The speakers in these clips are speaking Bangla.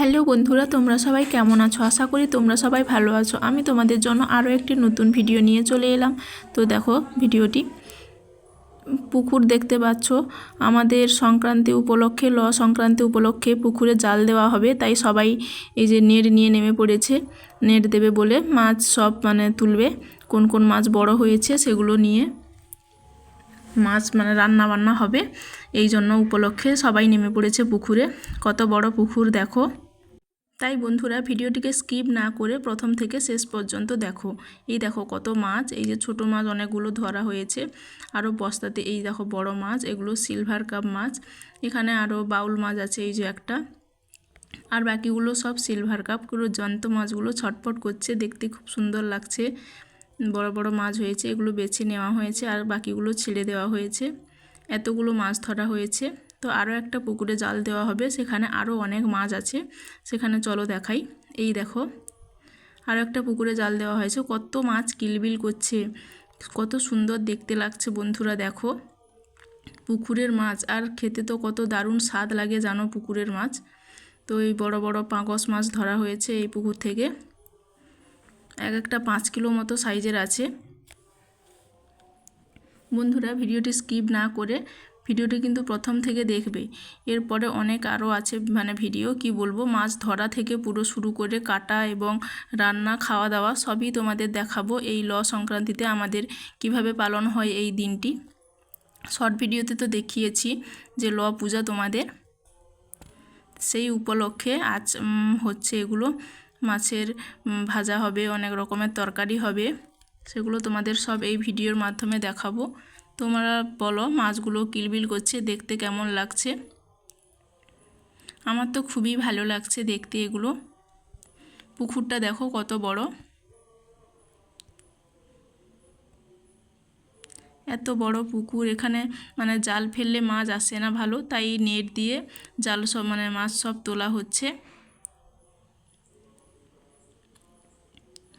হ্যালো বন্ধুরা, তোমরা সবাই কেমন আছো? আশা করি তোমরা সবাই ভালো আছো। আমি তোমাদের জন্য আরও একটি নতুন ভিডিও নিয়ে চলে এলাম। তো দেখো ভিডিওটি পুকুর দেখতে পাচ্ছ। আমাদের সংক্রান্তি উপলক্ষে, ল সংক্রান্তি উপলক্ষে পুকুরে জাল দেওয়া হবে, তাই সবাই এই যে নেট নিয়ে নেমে পড়েছে। নেট দেবে বলে মাছ সব মানে তুলবে, কোন কোন মাছ বড় হয়েছে সেগুলো নিয়ে মাছ মানে রান্না বান্না হবে। এই জন্য উপলক্ষে সবাই নেমে পড়েছে পুকুরে। কত বড় পুকুর দেখো। তাই বন্ধুরা ভিডিওটিকে স্কিপ না করে প্রথম থেকে শেষ পর্যন্ত দেখো। এই দেখো কত মাছ, এই যে ছোট মাছ অনেকগুলো ধরা হয়েছে। আরও বস্তাতে এই দেখো বড় মাছ, এগুলো সিলভার কাপ মাছ। এখানে আরও বাউল মাছ আছে, এই যে একটা। আর বাকিগুলো সব সিলভার কাপ পুরো জ্যান্ত মাছগুলো ছটফট করছে, দেখতে খুব সুন্দর লাগছে। বড় বড় মাছ হয়েছে, এগুলো বেছে নেওয়া হয়েছে, আর বাকিগুলো ছেড়ে দেওয়া হয়েছে। এতগুলো মাছ ধরা হয়েছে। তো আরও একটা পুকুরে জাল দেওয়া হবে। সেখানে আরও অনেক মাছ আছে। সেখানে চলো দেখাই। এই দেখো, আরও একটা পুকুরে জাল দেওয়া হয়েছে। কত মাছ কিলবিল করছে। কত সুন্দর দেখতে লাগছে বন্ধুরা, দেখো। পুকুরের মাছ, আর খেতে তো কত দারুণ স্বাদ লাগে জানো পুকুরের মাছ। তো এই বড় বড় পাঁকস মাছ ধরা হয়েছে এই পুকুর থেকে। এক একটা পাঁচ কিলো মতো সাইজের আছে। বন্ধুরা, ভিডিওটি স্কিপ না করে ভিডিওটি কিন্তু প্রথম থেকে দেখবে। এরপরে অনেক আরও আছে মানে ভিডিও, কি বলব, মাছ ধরা থেকে পুরো শুরু করে কাটা এবং রান্না খাওয়া দাওয়া সবই তোমাদের দেখাবো এই ল সংক্রান্তিতে আমাদের কীভাবে পালন হয় এই দিনটি। শর্ট ভিডিওতে তো দেখিয়েছি যে ল পূজা তোমাদের। সেই উপলক্ষে আজ হচ্ছে এগুলো। মাছের ভাজা হবে, অনেক রকমের তরকারি হবে, সেগুলো তোমাদের সব এই ভিডিওর মাধ্যমে দেখাবো। তোমরা বলো মাছগুলো কিলবিল করছে, দেখতে কেমন লাগছে? আমার তো খুবই ভালো লাগছে দেখতে এগুলো। পুকুরটা দেখো কত বড়। এত বড় পুকুর, এখানে মানে জাল ফেললে মাছ আসে না ভালো, তাই নেট দিয়ে জাল সব মানে মাছ সব তোলা হচ্ছে।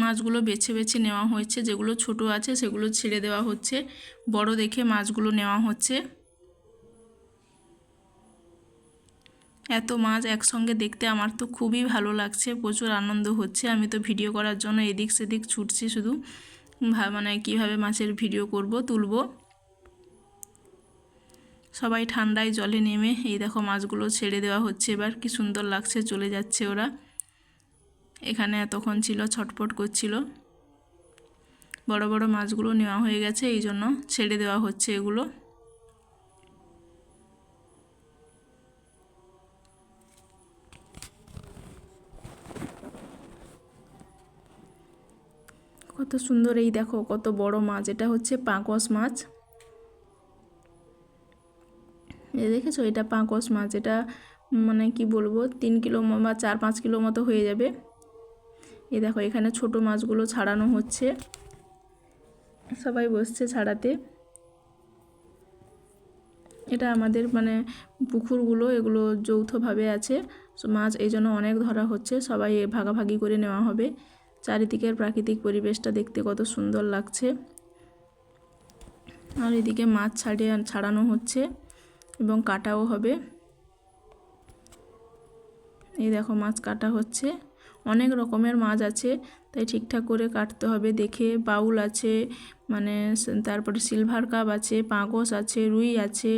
মাছগুলো বেছে বেছে নেওয়া হয়েছে, যেগুলো ছোট আছে সেগুলো ছেড়ে দেওয়া হচ্ছে। বড় দেখে মাছগুলো নেওয়া হচ্ছে। এত মাছ একসঙ্গে দেখতে আমার তো খুবই ভালো লাগছে, প্রচুর আনন্দ হচ্ছে। আমি তো ভিডিও করার জন্য এদিক সেদিক ছুটছি শুধু। মানে কীভাবে মাছের ভিডিও করব, তুলব। সবাই ঠান্ডায় জলে নেমে এই দেখো মাছগুলো ছেড়ে দেওয়া হচ্ছে, এবার কি সুন্দর লাগছে, চলে যাচ্ছে ওরা। এখানে এতক্ষণ ছিল, ছটপট করছিল। বড় বড় মাছগুলো নেওয়া হয়ে গেছে, এই জন্য ছেড়ে দেওয়া হচ্ছে এগুলো। কত সুন্দর এই দেখো, কত বড় মাছ, এটা হচ্ছে পাঁকস মাছ। এ দেখেছ, এটা পাঁকস মাছ, এটা মানে কি বলব, তিন কিলো বা চার পাঁচ কিলো মতো হয়ে যাবে। এই দেখো, এখানে ছোট মাছগুলো ছাড়ানো হচ্ছে। সবাই বসছে ছাড়াতে। এটা আমাদের মানে পুকুরগুলো, এগুলো যৌথভাবে আছে। মাছ এই জন্য অনেক ধরা হচ্ছে। সবাই ভাগাভাগি করে নেওয়া হবে। চারিদিকের প্রাকৃতিক পরিবেশটা দেখতে কত সুন্দর লাগছে। আর এদিকে মাছ ছাড়িয়ে ছাড়ানো হচ্ছে এবং কাটাও হবে। এই দেখো, মাছ কাটা হচ্ছে। অনেক রকমের মাছ আছে, তাই ঠিকঠাক করে কাটতে হবে। দেখে বাউল আছে মানে তারপরে সিলভার কাপ আছে পাঁগস আছে, রুই আছে।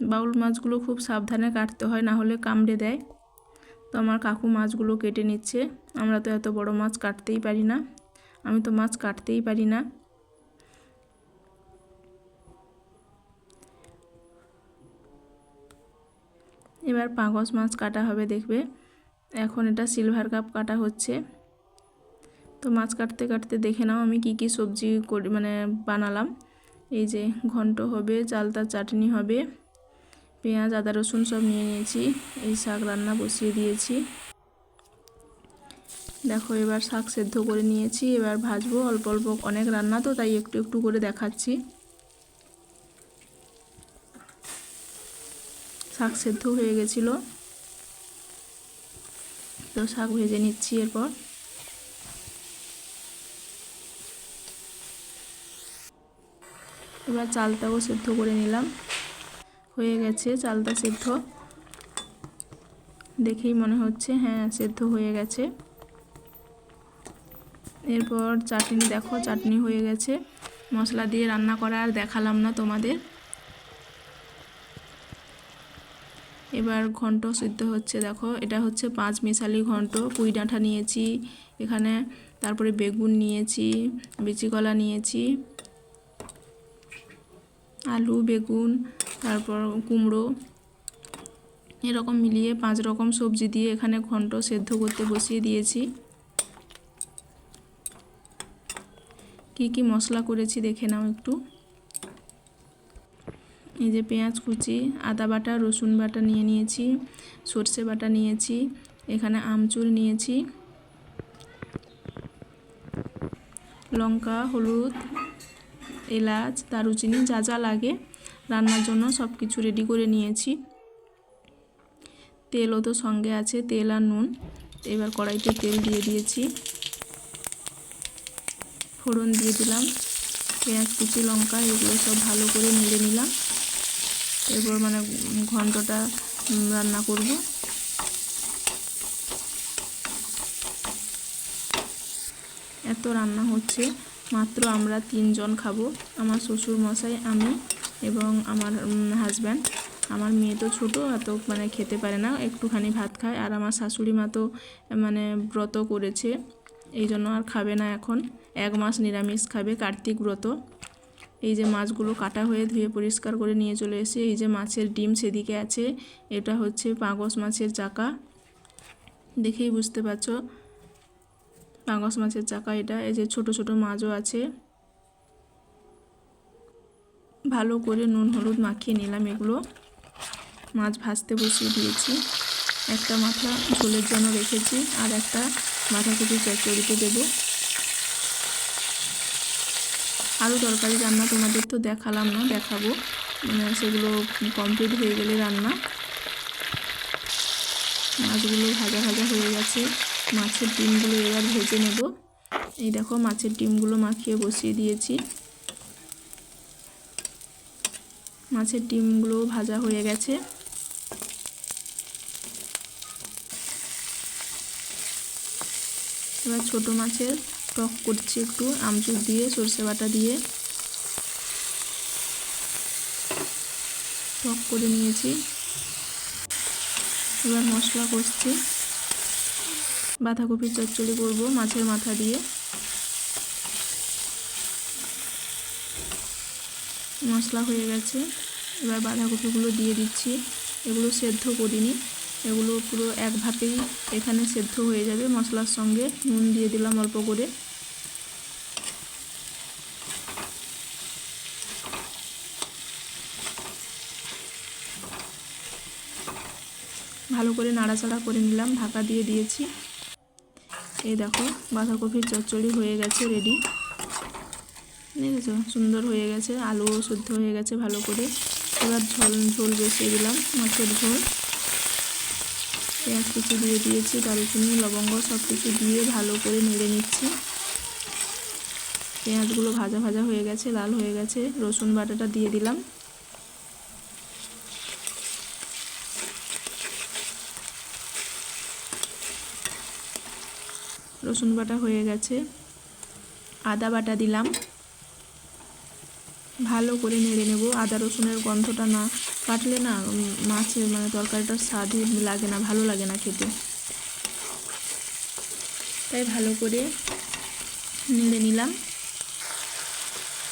বাউল মাছগুলো খুব সাবধানে কাটতে হয়, না হলে কামড়ে দেয়। তো আমার কাকু মাছগুলো কেটে নিচ্ছে। আমরা তো এত বড় মাছ কাটতেই পারি না। আমি তো মাছ কাটতেই পারি না। এবার পাঙ্গস মাছ কাটা হবে, দেখবে? এখন এটা সিলভার কাপ কাটা হচ্ছে। তো মাছ কাটতে কাটতে দেখে নাও আমি কি কি সবজি করি মানে বানালাম। এই যে ঘন্ট হবে চালতার চাটনি হবে, পেঁয়াজ, আদা, রসুন সব নিয়ে নিয়েছি। এই শাক রান্না বসিয়ে দিয়েছি। দেখো এবার শাক সেদ্ধ করে নিয়েছি। এবার ভাজবো, অল্প অল্প অনেক রান্না তো, তাই একটু একটু করে দেখাচ্ছি। শাক সেদ্ধ হয়ে গেছিল। তো শাক ভেজে নিচ্ছি এরপর। এবার চালটাও সেদ্ধ করে নিলাম। হয়ে গেছে চালটা সেদ্ধ। দেখেই মনে হচ্ছে হ্যাঁ সেদ্ধ হয়ে গেছে। এরপর চাটনি, দেখো, চাটনি হয়ে গেছে। মশলা দিয়ে রান্না করা আর দেখালাম না তোমাদের। এবার ঘন্ট সিদ্ধ হচ্ছে, দেখো। এটা হচ্ছে পাঁচ মিশালি ঘন্ট। পুঁই ডাঁটা নিয়েছি এখানে, তারপরে বেগুন নিয়েছি, বিচি কলা নিয়েছি, আলু, বেগুন, তারপর কুমড়ো। এরকম মিলিয়ে পাঁচ রকম সবজি দিয়ে এখানে ঘন্ট সেদ্ধ করতে বসিয়ে দিয়েছি। কি কি মশলা করেছি দেখে নাও একটু। এই যে পেঁয়াজ কুচি, আদা বাটা, রসুন বাটা নিয়ে নিয়েছি, সর্ষে বাটা নিয়েছি, এখানে আমচুর নিয়েছি, লঙ্কা, হলুদ, এলাচ, দারুচিনি যা যা লাগে রান্নার জন্য সব কিছু রেডি করে নিয়েছি। তেলও তো সঙ্গে আছে, তেল আর নুন। এবার কড়াইতে তেল দিয়ে দিয়েছি। ফোড়ন দিয়ে দিলাম। পেঁয়াজ, কুচি, লঙ্কা, এগুলো সব ভালো করে নেড়ে নিলাম। এরপর মানে ঘন্টটা রান্না করব। এত রান্না হচ্ছে, মাত্র আমরা তিনজন খাব, আমার শ্বশুর মশাই, আমি এবং আমার হাজব্যান্ড আমার মেয়ে তো ছোটো, এত মানে খেতে পারে না, একটুখানি ভাত খায়। আর আমার শাশুড়ি মা তো মানে ব্রত করেছে, এই জন্য আর খাবে না এখন। এক মাস নিরামিষ খাবে কার্তিক ব্রত। এই যে মাছগুলো কাটা হয়ে ধুয়ে পরিষ্কার করে নিয়ে চলে এসে এই যে মাছের ডিম সেদিকে আছে। এটা হচ্ছে পাগস মাছের চাকা। দেখেই বুঝতে পারছ। পাগস মাছের চাকা এটা। এই যে ছোট ছোট মাছও আছে। ভালো করে নুন, হলুদ মাখিয়ে নিলাম এগুলো। মাছ ভাজতে বসিয়ে দিয়েছি। একটা মাথা ঝোলের জন্য রেখেছি। আর একটা বাঁধাকপি চচ্চড়িতে দেবো। আরও তরকারি রান্না তোমাদের তো দেখালাম না, দেখাবো। মানে সেগুলো কমপ্লিট হয়ে গেলে রান্না। মাছগুলো ভাজা ভাজা হয়ে গেছে। মাছের ডিমগুলো এবার ভেজে নেব। এই দেখো মাছের ডিমগুলো মাখিয়ে বসিয়ে দিয়েছি। মাছের ডিমগুলো ভাজা হয়ে গেছে। এবার ছোট মাছের টক করছি একটু আমচুর দিয়ে, সর্ষে বাটা দিয়ে। টক করে নিয়েছি। এবার মশলা কষছি। বাঁধাকপির চচ্চড়ি করব মাছের মাথা দিয়ে। মশলা হয়ে গেছে। এবার বাঁধাকপিগুলো দিয়ে দিচ্ছি। এগুলো সেদ্ধ করিনি। এগুলো পুরো এক ভাপেই এখানে সেদ্ধ হয়ে যাবে মশলার সঙ্গে। নুন দিয়ে দিলাম অল্প করে। ভালো করে নাড়াচাড়া করে নিলাম, ঢাকা দিয়ে দিয়েছি। এই দেখো, বাঁধাকপির চচ্চড়ি হয়ে গেছে রেডি দেখেছ সুন্দর হয়ে গেছে, আলুও শুদ্ধ হয়ে গেছে ভালো করে। এবার ঝোল ঝোল বসিয়ে দিলাম মাছের ঝোল। পেঁয়াজ কিছু দিয়ে দিয়েছি, দারুচিনি, লবঙ্গ সব কিছু দিয়ে ভালো করে নেড়ে নিচ্ছি। পেঁয়াজগুলো ভাজা ভাজা হয়ে গেছে, লাল হয়ে গেছে, রসুন বাটাটা দিয়ে দিলাম। রসুন বাটা হয়ে গেছে। আদা বাটা দিলাম। ভালো করে নেড়ে নেব। আদা রসুনের গন্ধটা না কাটলে না মাছের মানে তরকারিটার স্বাদই লাগে না, ভালো লাগে না খেতে। তাই ভালো করে নেড়ে নিলাম।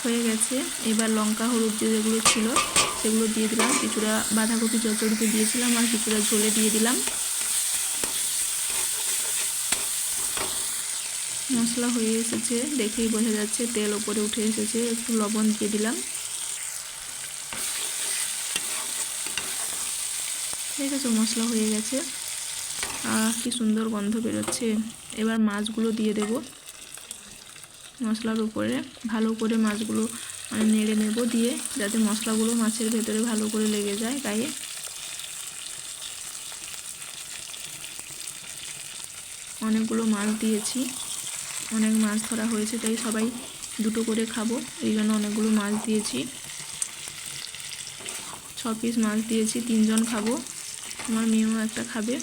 হয়ে গেছে। এবার লঙ্কা, হলুদ যে যেগুলো ছিল, সেগুলো দিয়ে দিলাম। কিছুটা বাঁধাকপি চচড়িতে দিয়েছিলাম আর কিছুটা ঝোলে দিয়ে দিলাম। মশলা হয়ে এসেছে, দেখেই বোঝা যাচ্ছে তেল ওপরে উঠে এসেছে, একটু লবণ দিয়ে দিলাম। ঠিক আছে মশলা হয়ে গেছে। কি সুন্দর গন্ধ বেরোচ্ছে। এবার মাছগুলো দিয়ে দেব। মশলার উপরে ভালো করে মাছগুলো মানে নেড়ে নেব দিয়ে, যাতে মশলাগুলো মাছের ভেতরে ভালো করে লেগে যায় গায়ে। অনেকগুলো মাছ দিয়েছি। অনেক মাছ ধরা হয়েছে, তাই সবাই দুটো করে খাব। এই জন্য অনেকগুলো মাছ দিয়েছি। ছ পিস মাছ দিয়েছি, তিনজন খাব। আমার মেয়েও একটা খাবে।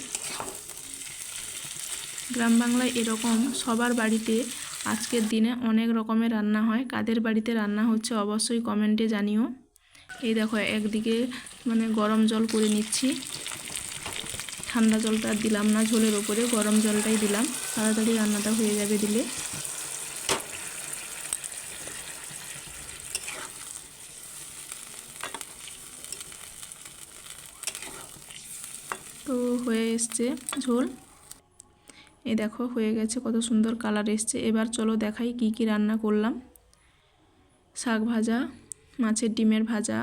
গ্রাম বাংলায় এরকম সবার বাড়িতে আজকের দিনে অনেক রকমের রান্না হয়। কাদের বাড়িতে রান্না হচ্ছে অবশ্যই কমেন্টে জানিও। এই দেখো, একদিকে মানে গরম জল করে নিচ্ছি। ঠান্ডা জলটা দিলাম না, ঝোলের ওপরে, গরম জলটাই দিলাম। তাড়াতাড়ি রান্নাটা হয়ে যাবে দিলে। তো হয়ে এসছে ঝোল। এই দেখো, হয়ে গেছে, কত সুন্দর কালার এসছে। এবার চলো দেখাই কি কি রান্না করলাম। শাক ভাজা, মাছের ডিমের ভাজা,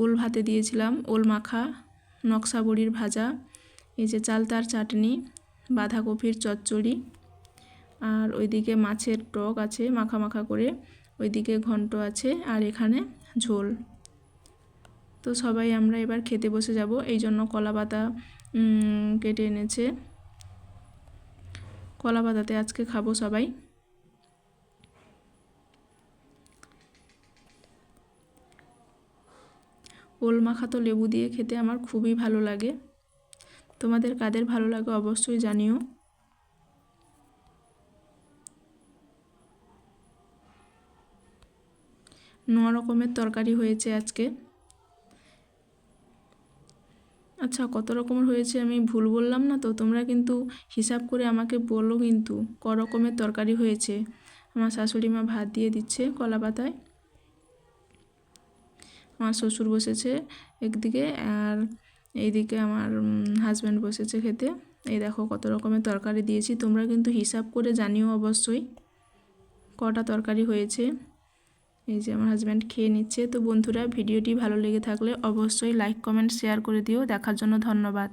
ওল ভাতে দিয়েছিলাম, ওল মাখা নকশা বড়ির ভাজা এই যে চালতার চাটনি, বাঁধাকপির চচ্চড়ি আর ওইদিকে মাছের টক আছে মাখা মাখা করে, ওইদিকে ঘন্ট আছে আর এখানে ঝোল। তো সবাই আমরা এবার খেতে বসে যাব, এই জন্য কলা পাতা কেটে এনেছে। কলা পাতাতে আজকে খাব সবাই। ওল মাখা তো লেবু দিয়ে খেতে আমার খুবই ভালো লাগে। তোমাদের কাদের ভালো লাগে অবশ্যই জানিও। ন রকমের তরকারি হয়েছে আজকে। আচ্ছা কত রকমের হয়েছে আমি ভুল বললাম না তো? তোমরা কিন্তু হিসাব করে আমাকে বলো কিন্তু ক রকমের তরকারি হয়েছে। আমার শাশুড়ি মা ভাত দিয়ে দিচ্ছে কলা পাতায়। আমার শ্বশুর বসেছে একদিকে আর এইদিকে আমার হাজব্যান্ড বসেছে খেতে। এই দেখো কত রকমের তরকারি দিয়েছি। তোমরা কিন্তু হিসাব করে জানিও অবশ্যই কটা তরকারি হয়েছে। এই যে আমার হাজব্যান্ড খেয়ে নিচ্ছে। তো বন্ধুরা, ভিডিওটি ভালো লেগে থাকলে অবশ্যই লাইক কমেন্ট শেয়ার করে দিও। দেখার জন্য ধন্যবাদ।